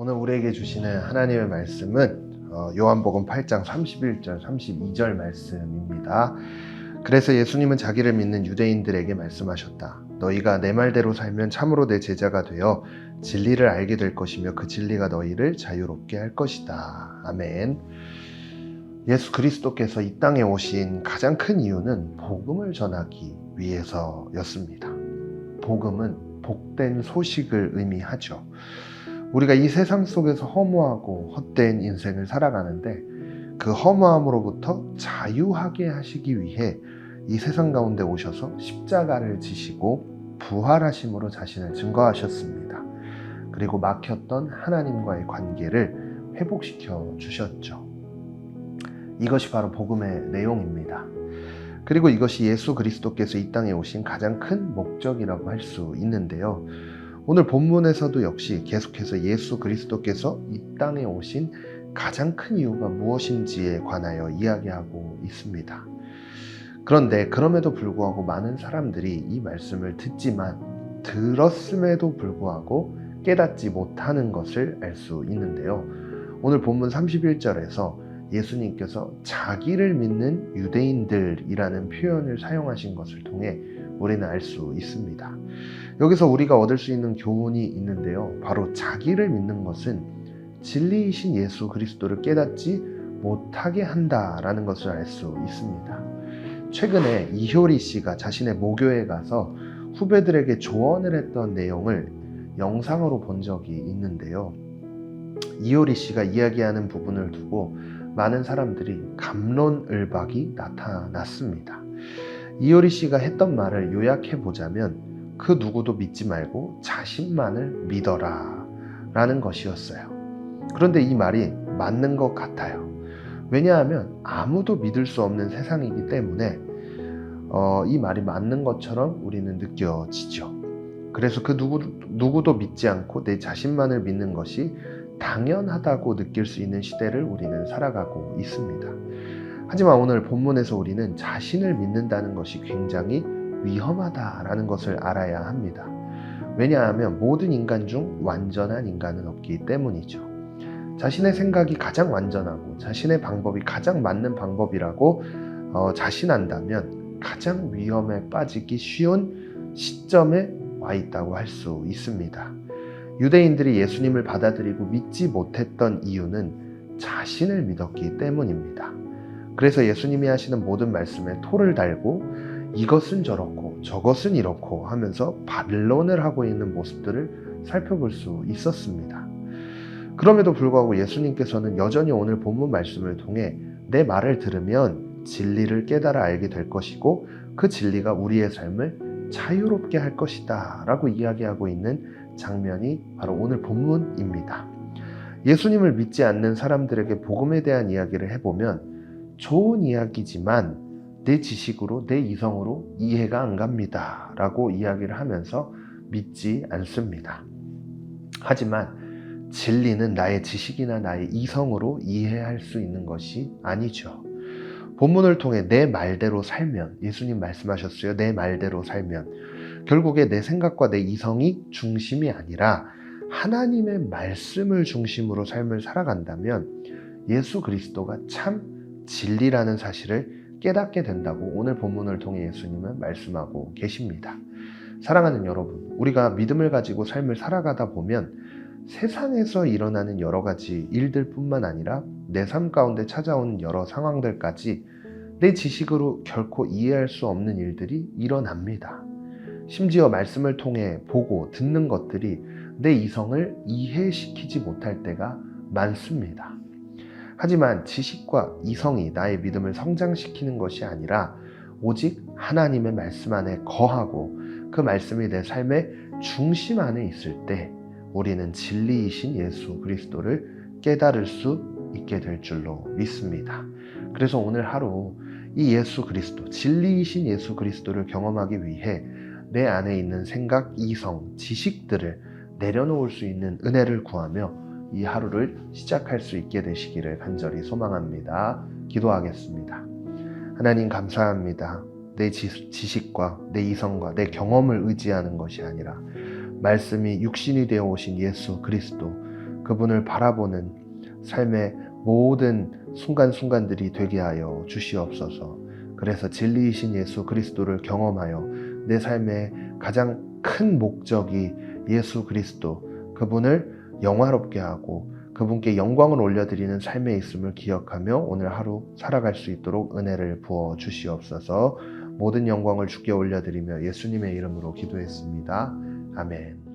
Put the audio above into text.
오늘 우리에게 주시는 하나님의 말씀은 어, 요한복음 8장 31절, 32절 말씀입니다. 그래서 예수님은 자기를 믿는 유대인들에게 말씀하셨다. 너희가 내 말대로 살면 참으로 내 제자가 되어 진리를 알게 될 것이며 그 진리가 너희를 자유롭게 할 것이다. 아멘. 예수 그리스도께서 이 땅에 오신 가장 큰 이유는 복음을 전하기 위해서였습니다. 복음은 복된 소식을 의미하죠. 우리가 이 세상 속에서 허무하고 헛된 인생을 살아가는데 그 허무함으로부터 자유하게 하시기 위해 이 세상 가운데 오셔서 십자가를 지시고 부활하심으로 자신을 증거하셨습니다. 그리고 막혔던 하나님과의 관계를 회복시켜 주셨죠. 이것이 바로 복음의 내용입니다. 그리고 이것이 예수 그리스도께서 이 땅에 오신 가장 큰 목적이라고 할 수 있는데요. 오늘 본문에서도 역시 계속해서 예수 그리스도께서 이 땅에 오신 가장 큰 이유가 무엇인지에 관하여 이야기하고 있습니다. 그런데 그럼에도 불구하고 많은 사람들이 이 말씀을 듣지만 들었음에도 불구하고 깨닫지 못하는 것을 알 수 있는데요. 오늘 본문 31절에서 예수님께서 자기를 믿는 유대인들이라는 표현을 사용하신 것을 통해 우리는 알 수 있습니다. 여기서 우리가 얻을 수 있는 교훈이 있는데요. 바로 자기를 믿는 것은 진리이신 예수 그리스도를 깨닫지 못하게 한다라는 것을 알 수 있습니다. 최근에 이효리 씨가 자신의 모교에 가서 후배들에게 조언을 했던 내용을 영상으로 본 적이 있는데요. 이효리 씨가 이야기하는 부분을 두고 많은 사람들이 감론을박이 나타났습니다. 이효리 씨가 했던 말을 요약해 보자면 그 누구도 믿지 말고 자신만을 믿어라 라는 것이었어요. 그런데 이 말이 맞는 것 같아요. 왜냐하면 아무도 믿을 수 없는 세상이기 때문에 어, 이 말이 맞는 것처럼 우리는 느껴지죠. 그래서 그 누구, 누구도 믿지 않고 내 자신만을 믿는 것이 당연하다고 느낄 수 있는 시대를 우리는 살아가고 있습니다. 하지만 오늘 본문에서 우리는 자신을 믿는다는 것이 굉장히 위험하다라는 것을 알아야 합니다. 왜냐하면 모든 인간 중 완전한 인간은 없기 때문이죠. 자신의 생각이 가장 완전하고 자신의 방법이 가장 맞는 방법이라고 어, 자신한다면 가장 위험에 빠지기 쉬운 시점에 와 있다고 할 수 있습니다. 유대인들이 예수님을 받아들이고 믿지 못했던 이유는 자신을 믿었기 때문입니다. 그래서 예수님이 하시는 모든 말씀에 토를 달고 이것은 저렇고 저것은 이렇고 하면서 반론을 하고 있는 모습들을 살펴볼 수 있었습니다. 그럼에도 불구하고 예수님께서는 여전히 오늘 본문 말씀을 통해 내 말을 들으면 진리를 깨달아 알게 될 것이고 그 진리가 우리의 삶을 자유롭게 할 것이다 라고 이야기하고 있는 장면이 바로 오늘 본문입니다. 예수님을 믿지 않는 사람들에게 복음에 대한 이야기를 해보면 좋은 이야기지만 내 지식으로, 내 이성으로 이해가 안 갑니다. 라고 이야기를 하면서 믿지 않습니다. 하지만 진리는 나의 지식이나 나의 이성으로 이해할 수 있는 것이 아니죠. 본문을 통해 내 말대로 살면, 예수님 말씀하셨어요. 내 말대로 살면, 결국에 내 생각과 내 이성이 중심이 아니라 하나님의 말씀을 중심으로 삶을 살아간다면 예수 그리스도가 참 진리라는 사실을 깨닫게 된다고 오늘 본문을 통해 예수님은 말씀하고 계십니다. 사랑하는 여러분, 우리가 믿음을 가지고 삶을 살아가다 보면 세상에서 일어나는 여러 가지 일들 뿐만 아니라 내 삶 가운데 찾아오는 여러 상황들까지 내 지식으로 결코 이해할 수 없는 일들이 일어납니다. 심지어 말씀을 통해 보고 듣는 것들이 내 이성을 이해시키지 못할 때가 많습니다. 하지만 지식과 이성이 나의 믿음을 성장시키는 것이 아니라 오직 하나님의 말씀 안에 거하고 그 말씀이 내 삶의 중심 안에 있을 때 우리는 진리이신 예수 그리스도를 깨달을 수 있게 될 줄로 믿습니다. 그래서 오늘 하루 이 예수 그리스도, 진리이신 예수 그리스도를 경험하기 위해 내 안에 있는 생각, 이성, 지식들을 내려놓을 수 있는 은혜를 구하며 이 하루를 시작할 수 있게 되시기를 간절히 소망합니다. 기도하겠습니다. 하나님 감사합니다. 내 지식과 내 이성과 내 경험을 의지하는 것이 아니라 말씀이 육신이 되어 오신 예수 그리스도 그분을 바라보는 삶의 모든 순간순간들이 되게 하여 주시옵소서. 그래서 진리이신 예수 그리스도를 경험하여 내 삶의 가장 큰 목적이 예수 그리스도 그분을 영화롭게 하고 그분께 영광을 올려드리는 삶에 있음을 기억하며 오늘 하루 살아갈 수 있도록 은혜를 부어 주시옵소서 모든 영광을 주께 올려드리며 예수님의 이름으로 기도했습니다. 아멘.